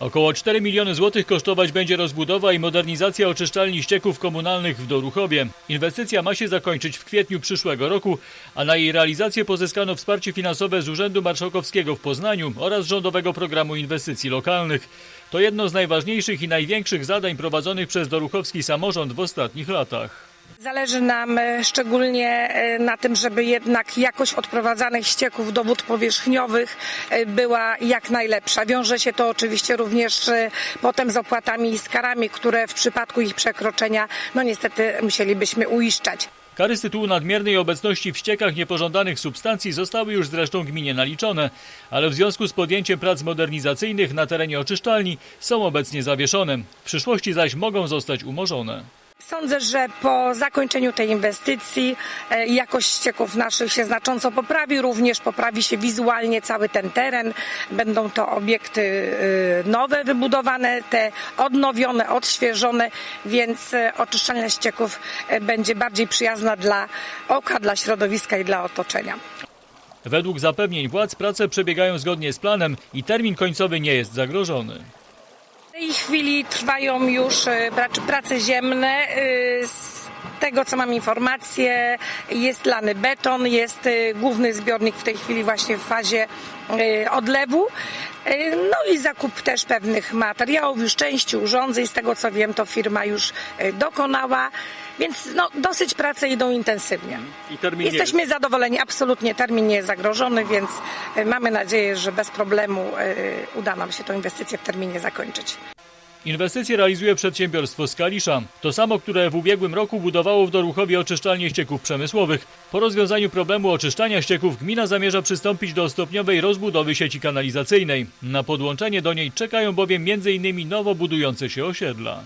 Około 4 miliony złotych kosztować będzie rozbudowa i modernizacja oczyszczalni ścieków komunalnych w Doruchowie. Inwestycja ma się zakończyć w kwietniu przyszłego roku, a na jej realizację pozyskano wsparcie finansowe z Urzędu Marszałkowskiego w Poznaniu oraz Rządowego Programu Inwestycji Lokalnych. To jedno z najważniejszych i największych zadań prowadzonych przez doruchowski samorząd w ostatnich latach. Zależy nam e, szczególnie e, na tym, żeby jednak jakość odprowadzanych ścieków do wód powierzchniowych e, była jak najlepsza. Wiąże się to oczywiście również potem z opłatami i z karami, które w przypadku ich przekroczenia, no niestety musielibyśmy uiszczać. Kary z tytułu nadmiernej obecności w ściekach niepożądanych substancji zostały już zresztą gminie naliczone, ale w związku z podjęciem prac modernizacyjnych na terenie oczyszczalni są obecnie zawieszone. W przyszłości zaś mogą zostać umorzone. Sądzę, że po zakończeniu tej inwestycji e, jakość ścieków naszych się znacząco poprawi, również poprawi się wizualnie cały ten teren. Będą to obiekty e, nowe wybudowane, te odnowione, odświeżone, więc e, oczyszczalnia ścieków e, będzie bardziej przyjazna dla oka, dla środowiska i dla otoczenia. Według zapewnień władz prace przebiegają zgodnie z planem i termin końcowy nie jest zagrożony. Tej chwili trwają już prac- prace ziemne. e, Z tego co mam informację, jest lany beton, jest e, główny zbiornik w tej chwili właśnie w fazie odlewu. No i zakup też pewnych materiałów, już części urządzeń. Z tego co wiem, to firma już dokonała, więc no, dosyć prace idą intensywnie. I termin Jesteśmy zadowoleni, absolutnie termin nie jest zagrożony, więc e, mamy nadzieję, że bez problemu e, uda nam się tę inwestycję w terminie zakończyć. Inwestycje realizuje przedsiębiorstwo Skalisza. To samo, które w ubiegłym roku budowało w Doruchowie oczyszczalnię ścieków przemysłowych. Po rozwiązaniu problemu oczyszczania ścieków gmina zamierza przystąpić do stopniowej rozbudowy sieci kanalizacyjnej. Na podłączenie do niej czekają bowiem m.in. nowo budujące się osiedla.